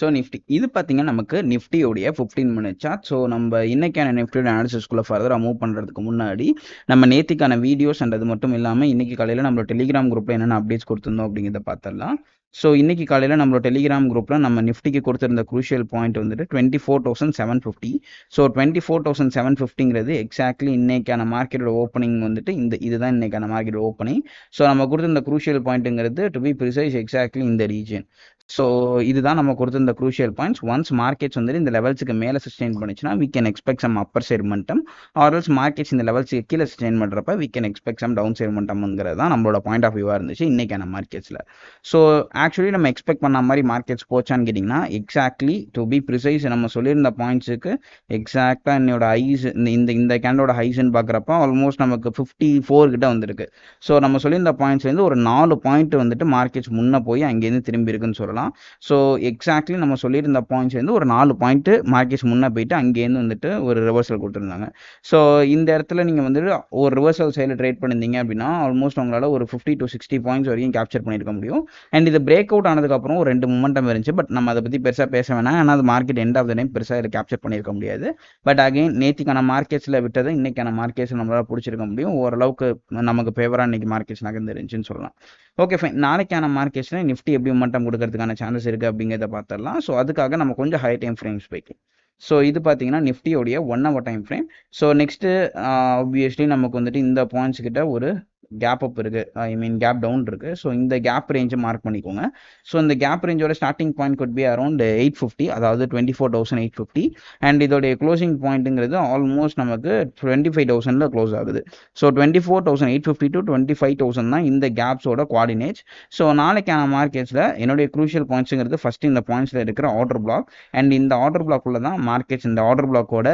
So Nifty இது பார்த்தீங்கன்னா நமக்கு நிஃப்டியோடைய ஃபிஃப்டீன் மினிட் சார்ட் ஸோ நம்ம இன்னைக்கான நிஃப்டியோட அனாலிசிஸ்குள்ளே ஃபர்தராக மூவ் பண்ணுறதுக்கு முன்னாடி நம்ம நேத்திக்கான வீடியோஸ் அண்ட் அது மட்டும் இல்லாமல் இன்னைக்கு காலையில் நம்மளோட டெலிகிராம் குரூப்பில் என்னென்ன அப்டேட்ஸ் கொடுத்துருந்தோம் அப்படிங்கிறத பார்த்துடலாம் ஸோ இன்னைக்கு காலையில் நம்மளோட டெலிகிராம் குரூப்பில் நம்ம நிஃப்டிக்கு கொடுத்துருந்த குரூஷியல் பாயிண்ட் வந்துட்டு twenty four thousand seven fifty so twenty four thousand seven ஃபிஃப்டிங்கிறது exactly இன்னைக்கான மார்க்கெட்டோட ஓப்பனிங் வந்துட்டு இந்த இதுதான் இன்னைக்கான மார்க்கெட் ஓப்பனிங் ஸோ நம்ம கொடுத்துருந்த குரூஷியல் பாயிண்ட்டுங்கிறது டு பி ப்ரிசைஸ் எக்ஸாக்ட்லி இந்த ரீஜன் ஸோ இதுதான் நம்ம கொடுத்துருந்த குரூஷியல் பாயிண்ட்ஸ் ஒன்ஸ் மார்க்கெட்ஸ் வந்துட்டு இந்த லெவல்ஸுக்கு மேலே sustain பண்ணிச்சுன்னா we can expect some upper side மட்டம் ஆர்எல்ஸ் மார்க்கெட்ஸ் இந்த லெவல்ஸுக்கு கீழே சஸ்டெயின் பண்ணுறப்ப we can expect some down side மட்டம்ங்கிறது தான் நம்மளோட பாயிண்ட் ஆஃப் வியூவாக இருந்துச்சு இன்னைக்கான மார்க்கெட்ஸில் ஸோ ஆக்சுவலி நம்ம எக்ஸ்பெக்ட் பண்ண மாதிரி மார்க்கெட்ஸ் போச்சான்னு கேட்டிங்கன்னா எக்ஸாக்ட்லி டு பி ப்ரிசைஸ் நம்ம சொல்லியிருந்த பாயிண்ட்ஸுக்கு எக்ஸாக்டாக என்னோட ஹைஸ் இந்த இந்த கேண்டோட ஹைஸ்ன்னு பார்க்குறப்ப ஆல்மோஸ்ட் நமக்கு ஃபிஃப்டி ஃபோர் கிட்ட வந்திருக்கு. ஸோ நம்ம சொல்லியிருந்த பாயிண்ட்ஸ்லேருந்து ஒரு நாலு பாயிண்ட் வந்துட்டு மார்க்கெட்ஸ் முன்னே போய் அங்கேருந்து திரும்பி இருக்குன்னு சொல்லலாம். ஸோ எக்ஸாக்ட்லி நம்ம சொல்லியிருந்த வந்து ஒரு நாலு பாயிண்ட்டு மார்க்கெட்ஸ் முன்னே போயிட்டு அங்கேருந்து வந்துட்டு ஒரு ரிவர்சல் கொடுத்துருந்தாங்க. ஸோ இந்த இடத்துல நீங்கள் வந்துட்டு ஒரு ரிவர்சல் சைடில் ட்ரேட் பண்ணியிருந்தீங்க அப்படின்னா ஆல்மோஸ்ட் உங்களால் ஒரு ஃபிஃப்டி டு சிக்ஸ்டி பாயிண்ட்ஸ் வரைக்கும் கேப்சர் பண்ணியிருக்க முடியும். அண்ட் இது பிரேக் அவுட் ஆனதுக்கப்புறம் ஒரு ரெண்டு மூமெண்டம் இருந்துச்சு. பட் நம்ம அதை பற்றி பெருசாக பேச வேணாம். ஆனால் அது market end of the time பெருசாக இதில் கேப்சர் பண்ணியிருக்க முடியாது. பட் அகைன் நேத்திக்கான மார்க்கெட்ஸில் விட்டதை இன்னைக்கான மார்க்கெட்ஸில் நம்மளால் பிடிச்சிருக்க முடியும். ஓரளவுக்கு நமக்கு ஃபேவராக இன்னைக்கு மார்க்கெட்ஸ் நகர்ந்துருந்துச்சுன்னு சொல்லலாம். ஓகே ஃபைன் நாளைக்கான மார்க்கெட்ஸில் நிஃப்டி எப்படி மட்டம் கொடுக்கறதுக்கான சான்சஸ் இருக்குது அப்படிங்கிறத பார்த்துடலாம். ஸோ அதுக்காக நம்ம கொஞ்சம் ஹை டைம் ஃப்ரேம்ஸ் போய்க்கலாம். ஸோ இது பார்த்தீங்கன்னா நிஃப்டியோடைய one hour time frame so next obviously நமக்கு வந்துட்டு இந்த பாயிண்ட்ஸ் கிட்ட ஒரு கேப் அப் இருக்குது ஐ மீன் கேப் டவுன் இருக்குது ஸோ இந்த கேப் ரேஞ்சை மார்க் பண்ணிக்கோங்க. ஸோ இந்த gap ரேஞ்சோட starting point could be around eight fifty அதாவது twenty four thousand eight fifty and இதோடைய க்ளோசிங் பாயிண்ட்டுங்கிறது ஆல்மோஸ்ட் நமக்கு டுவெண்ட்டி ஃபைவ் தௌசண்டில் க்ளோஸ் ஆகுது. So twenty four thousand eight fifty to twenty five thousand தான் இந்த கேப்ஸோட குவாடினேட் ஸோ நாளைக்கான மார்க்கெட்ஸில் என்னுடைய க்ரூஷியல் பாயிண்ட்ஸுங்கிறது ஃபஸ்ட் இந்த பாயிண்ட்ஸில் இருக்கிற ஆர்டர் பிளாக் அண்ட் இந்த ஆர்டர் பிளாக்குள்ள தான் மார்க்கெட்ஸ் இந்த ஆர்டர் பிளாக்கோட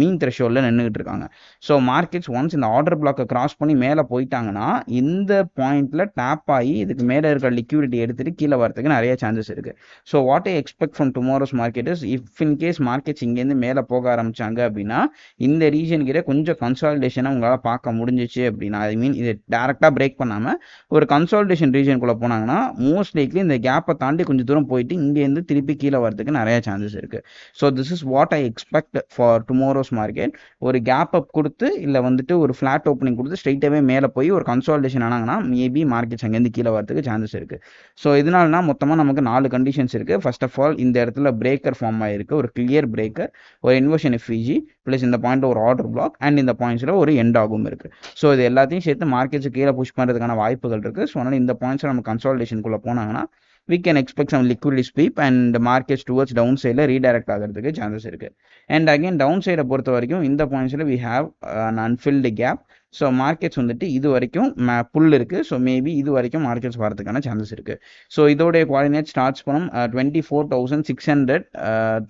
மீன் த்ரெஷோல்டில் நின்றுட்டு இருக்காங்க. ஸோ மார்க்கெட்ஸ் ஒன்ஸ் இந்த ஆர்டர் பிளாக்கை கிராஸ் பண்ணி மேலே போயிட்டாங்கன்னா இந்த பாயிண்ட்ல டேப் ஆகி இதுக்கு மேலே இருக்கிற லிக்யூடிட்டி எடுத்துட்டு கீழே வரதுக்கு நிறைய சான்சஸ் இருக்கு. So what I expect from tomorrow's market is if in case markets இங்கேருந்து மேலே போக ஆரம்பிச்சாங்க அப்படின்னா இந்த ரீஜன் கிட்ட கொஞ்சம் கன்சால்டேஷனை உங்களால் பார்க்க முடிஞ்சிச்சு அப்படின்னா ஐ மீன் இது டேரெக்டாக பிரேக் பண்ணாமல் ஒரு கன்சால்டேஷன் ரீஜனுக்குள்ளே போனாங்கன்னா மோஸ்ட் லைக்லி இந்த கேப்பை தாண்டி கொஞ்சம் தூரம் போயிட்டு இங்கேருந்து திருப்பி கீழே வரதுக்கு நிறைய சான்சஸ் இருக்கு. So this is what I expect for tomorrow's market ஒரு கேப் அப் கொடுத்து இல்லை வந்துட்டு ஒரு ஃப்ளாட் ஓப்பனிங் கொடுத்து ஸ்ட்ரைட்டாகவே மேலே போய் ஒரு கன்சால்டேஷன் ஆனாங்கன்னா மேபி மார்க்கெட்ஸ் அங்கேருந்து கீழே வரதுக்கு சான்சஸ் இருக்குது ஸோ இதனாலனா மொத்தமாக நமக்கு நாலு கண்டிஷன்ஸ் இருக்குது ஃபர்ஸ்ட் ஆஃப் ஆல் இந்த இடத்துல பிரேக்கர் ஃபார்ம் ஆகிருக்கு ஒரு கிளியர் பிரேக்கர் ஒரு இன்வர்ஷன் எஃப்இஜி ப்ளஸ் இந்த பாயிண்ட் ஒரு ஆர்டர் பிளாக் அண்ட் இந்த பாயிண்ட்ஸில் ஒரு எண்ட் ஆகும் இருக்குது ஸோ இது எல்லாத்தையும் சேர்த்து மார்க்கெட்ஸ் கீழே புஷ் பண்ணுறதுக்கான வாய்ப்புகள் இருக்குது ஸோ அதனால் இந்த பாயிண்ட்ஸில் நம்ம கன்சால்டேஷனுக்குள்ளே போனாங்கன்னா we can expect some liquid sweep and market towards down சைடில் ரீடைரக்ட் ஆகிறதுக்கு சான்சஸ் இருக்குது அண்ட் அகைன் டவுன் சைடை பொறுத்த வரைக்கும் இந்த பாயிண்ட்ஸில் we have an unfilled gap so markets வந்துட்டு இது வரைக்கும் புல் இருக்குது ஸோ மேபி இது வரைக்கும் மார்க்கெட்ஸ் வரதுக்கான சான்சஸ் இருக்குது ஸோ இதோடைய குவாடினேட் ஸ்டார்ட்ஸ் பண்ணோம் twenty four thousand six hundred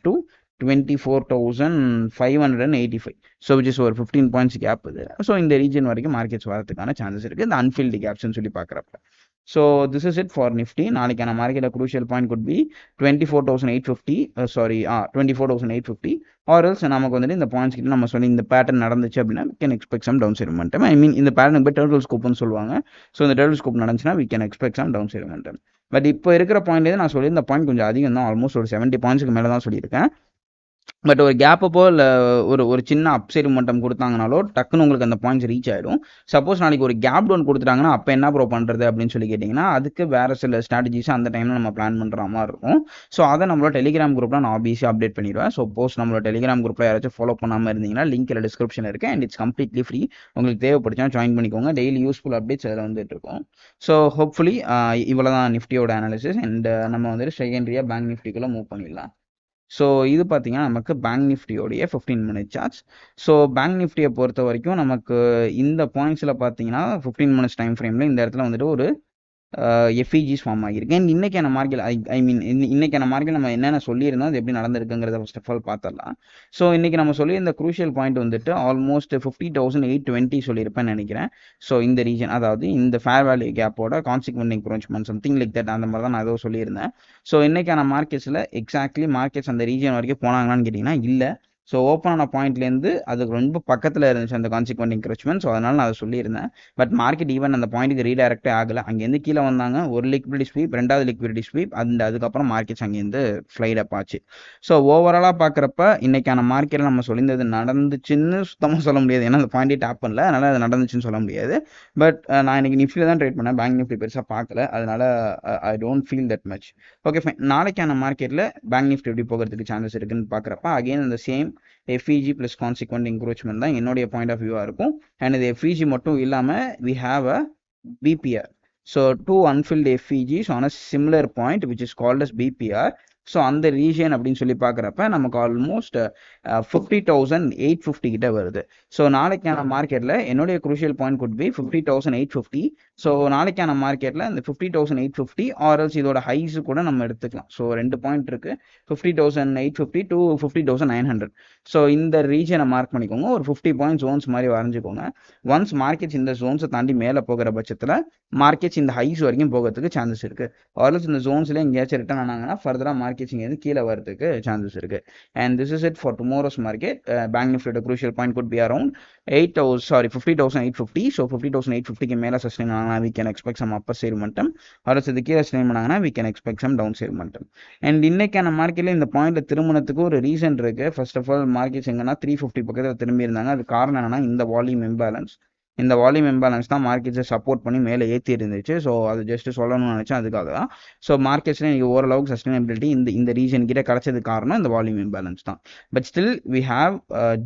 to twenty four thousand five hundred and eighty five so which is ஒரு ஃபிஃப்டீன் பாயிண்ட்ஸ் கேப் இது. ஸோ இந்த ரீஜன் வரைக்கும் மார்க்கெட்ஸ் வரதுக்கான சான்சஸ் இருக்குது இந்த அன்ஃபீல்டு கேப்ஸ்னு சொல்லி பார்க்குறப்ப. So this is it for Nifty நாளைக்கான மார்க்கெட்டில் crucial point could be twenty four thousand eight fifty sorry ah twenty four thousand eight fifty or else நமக்கு வந்துட்டு இந்த பாயிண்ட்ஸ் கிட்ட நம்ம சொல்லி இந்த பேட்டர்ன் நடந்துச்சு அப்படின்னா we can expect some down side momentum I mean இந்த பேட்டர்னுக்கு போய் டேர்டல் ஸ்கோப்னு சொல்லுவாங்க. ஸோ இந்த டேர்டல் ஸ்கோப் நடந்துச்சுன்னா we can expect some down side momentum but இப்போ இருக்கிற பாயிண்ட்லேயே நான் சொல்லி இந்த பாயிண்ட் கொஞ்சம் அதிகம் தான். ஆல்மோஸ்ட் ஒரு செவன்ட்டி பாயிண்ட்ஸ்க்கு மேலே தான் சொல்லியிருக்கேன். பட் ஒரு கேப்பப்போ இல்லை ஒரு ஒரு சின்ன அப்சைடு மட்டும் கொடுத்தாங்கனாலோ டக்குன்னு உங்களுக்கு அந்த பாயிண்ட்ஸ் ரீச் ஆகிடும் சப்போஸ் நாளைக்கு ஒரு கேப் டவுன் கொடுத்துட்டாங்கன்னா அப்போ என்ன ப்ரோ பண்ணுறது அப்படின்னு சொல்லி கேட்டிங்கன்னா அதுக்கு வேறு சில ஸ்ட்ராட்டஜிஸ் அந்த டைமில் நம்ம பிளான் பண்ணுற மாதிரி இருக்கும். ஸோ அதை நம்மளோட டெலிகிராம் குரூப்பில் நான் ஆபியஸாக அப்டேட் பண்ணிடுவேன். ஸோ போஸ்ட் நம்மளோட டெலிகிராம் குரூப்பில் யாராச்சும் ஃபாலோ பண்ணாமல் இருந்தீங்கன்னா லிங்க் டிஸ்கிரிப்ஷன் இருக்குது அண்ட் இட்ஸ் கம்ப்ளீட்லி ஃப்ரீ உங்களுக்கு தேவைப்படுச்சா ஜாயின் பண்ணிக்கோங்க. டெய்லி யூஸ்ஃபுல் அப்டேட்ஸ் அதில் வந்துட்டு இருக்கும். ஸோ ஹோப்ஃபுல்லி இவ்வளோ தான் நிஃப்டியோட அனாலிசிஸ் அண்ட் நம்ம வந்துட்டு செகண்டரியாக பேங்க் நிஃப்டிக்குள்ளே மூவ் பண்ணிடலாம். ஸோ இது பார்த்தீங்கன்னா நமக்கு bank நிஃப்டியோடைய fifteen minute charts so bank நிஃப்டியை பொறுத்த வரைக்கும் நமக்கு இந்த பாயிண்ட்ஸில் பார்த்தீங்கன்னா ஃபிஃப்டீன் மினிட்ஸ் டைம் ஃப்ரேமில் இந்த இடத்துல வந்துட்டு ஒரு எஃப்இஜிஸ் ஃபார்ம் ஆகியிருக்கு. அண்ட் இன்னைக்கான மார்க்கெட் ஐ ஐ மீன் இன்னைக்கான மார்க்கெட் நம்ம என்னென்ன சொல்லியிருந்தோம் அது எப்படி நடந்திருக்குங்கிறத ஃபர்ஸ்ட் ஆஃப் ஆல் பார்த்துடலாம். ஸோ இன்றைக்கி நம்ம சொல்லி இந்த குரூஷியல் பாயிண்ட் வந்துட்டு almost fifty thousand eight twenty சொல்லியிருப்பேன்னு நினைக்கிறேன். ஸோ இந்த ரீஜன் அதாவது இந்த fair value கேப்போட consequent encroachment something like that அந்த மாதிரி தான் நான் ஏதோ சொல்லியிருந்தேன். ஸோ இன்னைக்கான மார்க்கெட்ஸில் எக்ஸாக்ட்லி மார்க்கெட்ஸ் அந்த ரீஜன் வரைக்கும் போனாங்களான்னு கேட்டிங்கன்னா இல்லை. ஸோ ஓப்பன் ஆன பாயிண்ட்லேருந்து அதுக்கு ரொம்ப பக்கத்தில் இருந்துச்சு அந்த கான்சிக்வெண்ட் இன்க்ரச்மெண்ட் ஸோ அதனால் நான் அதை சொல்லியிருந்தேன். பட் மார்க்கெட் ஈவன் அந்த பாயிண்ட்டுக்கு ரீடைரக்டே ஆகலை. அங்கேருந்து கீழே வந்தாங்க. ஒரு லிக்விடிட்டி ஸ்வீப் ரெண்டாவது லிக்விடிட்டி ஸ்வீப் அந்த அதுக்கப்புறம் மார்க்கெட்ஸ் அங்கேருந்து ஃப்ளைட் அப் ஆச்சு. ஸோ ஓவராலாக பார்க்குறப்ப இன்னைக்கான மார்க்கெட்டில் நம்ம சொல்லியிருந்தது நடந்துச்சுன்னு சுத்தமாக சொல்ல முடியாது. ஏன்னா அந்த பாயிண்டே டேப் பண்ணல. அதனால் அது நடந்துச்சுன்னு சொல்ல முடியாது. பட் நான் இன்னைக்கு நிஃப்டியில் தான் ட்ரேட் பண்ணேன். பேங்க் நிஃப்டி பெருசாக பார்க்கல. அதனால் I don't feel that much okay fine நாளைக்கான மார்க்கெட்டில் பேங்க் நிஃப்டி எப்படி போகிறதுக்கு சான்சஸ் இருக்குன்னு பார்க்குறப்ப அகைன் அந்த same FVG plus consequent encroachment தான் என்னுடைய பாயிண்ட் ஆஃப் வியூவாக இருக்கும். அண்ட் இது எஃப்இஜி மட்டும் இல்லாமல் we have uh BPR so two unfilled FVGs on uh similar point which is called as BPR so அந்த ரீஜன் அப்படின்னு சொல்லி பார்க்குறப்ப நமக்கு almost fifty thousand eight fifty கிட்ட வருது. ஸோ நாளைக்கான மார்க்கெட்டில் என்னுடைய crucial point could be fifty thousand eight fifty so நாளைக்கான மார்க்கெட்டில் இந்த fifty thousand eight fifty or இதோட ஹைஸ் கூட நம்ம எடுத்துக்கலாம். ஸோ ரெண்டு பாயிண்ட் இருக்குது fifty thousand eight fifty to fifty thousand nine hundred so இந்த ரீஜனை மார்க் பண்ணிக்கோங்க. ஒரு ஃபிஃப்டி பாயிண்ட் ஜோன்ஸ் மாதிரி வரைஞ்சிக்கோங்க. ஒன்ஸ் மார்க்கெட்ஸ் இந்த ஜோன்ஸை தாண்டி மேலே போகிற பட்சத்தில் மார்க்கெட்ஸ் இந்த ஹைஸ் வரைக்கும் போகிறதுக்கு சான்சஸ் இருக்குது ஆர்எல்ஸ் இந்த ஜோன்ஸில் எங்கேயாச்சும் ரிட்டர்ன் ஆனாங்கன்னா ஃபர்தராக மார்க்கெட்ஸ் இங்கேருந்து கீழே வரதுக்கு சான்சஸ் இருக்கு. And this is it for tomorrow's market bank நிஃப்டியோட crucial point could be around eight thousand sorry fifty thousand eight fifty so fifty thousand eight ஃபிஃப்டிக்கு மேலே சஸ்டைன் ஆனா we can expect some upper side மட்டும் அரசு இது கீழே sustain பண்ணாங்கன்னா we can expect some down side மட்டும் அண்ட் இன்னைக்கான மார்க்கெட்டில் இந்த பாயிண்ட்ல திருமணத்துக்கு ஒரு ரீசன் இருக்கு. ஃபர்ஸ்ட் ஆஃப் ஆல் மார்க்கெட்ஸ் எங்கன்னா த்ரீ ஃபிஃப்டி பக்கத்தில் திரும்பி இருந்தாங்க. அது காரணம் என்னன்னா இந்த வால்யூம் இம்பேலன்ஸ் இந்த வால்யூம் இம்பேலன்ஸ் தான் மார்க்கெட்ஸை சப்போர்ட் பண்ணி மேலே ஏற்றி இருந்துச்சு. ஸோ அது ஜஸ்ட் சொல்லணும்னு நினச்சேன். அதுக்காக தான் ஸோ மார்க்கெட்ஸில் எனக்கு ஓரளவுக்கு சஸ்டைனபிலிட்டி இந்த இந்த ரீஜன் கிட்ட கிடச்சது காரணம் இந்த வால்யூம் இம்பேலன்ஸ் தான். But still we have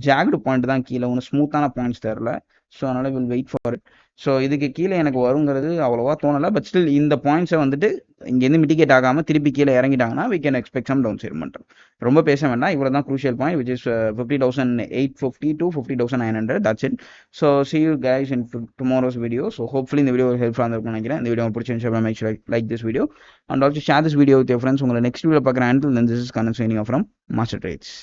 jagged point தான் கீழே. ஒன்று ஸ்மூத்தான பாயிண்ட்ஸ் தெரில ஸோ அதனால் will wait for it so இதுக்கு கீழே எனக்கு வருங்கிறது அவ்வளோவா தோணலை. பட் ஸ்டில் இந்த பாயிண்ட்ஸை வந்துட்டு இங்கேருந்து மிட்டிகேட் ஆகாமல் திருப்பி கீழே இறங்கிட்டாங்கன்னா we can expect some down side மட்டும் ரொம்ப பேச வேண்டாம். இவ்வளோ தான் crucial point which is fifty thousand eight fifty to fifty thousand nine hundred that's it so see you guys in tomorrow's video so hopefully இந்த வீடியோ ஹெல்ப்ஃபுல்லாக இருக்கும் நினைக்கிறேன். இந்த வீடியோ பிடிச்சிருந்துச்சு make like like this video and also share this video with friends உங்களை next video பார்க்குறேன் and then this is Kannan from Master Trades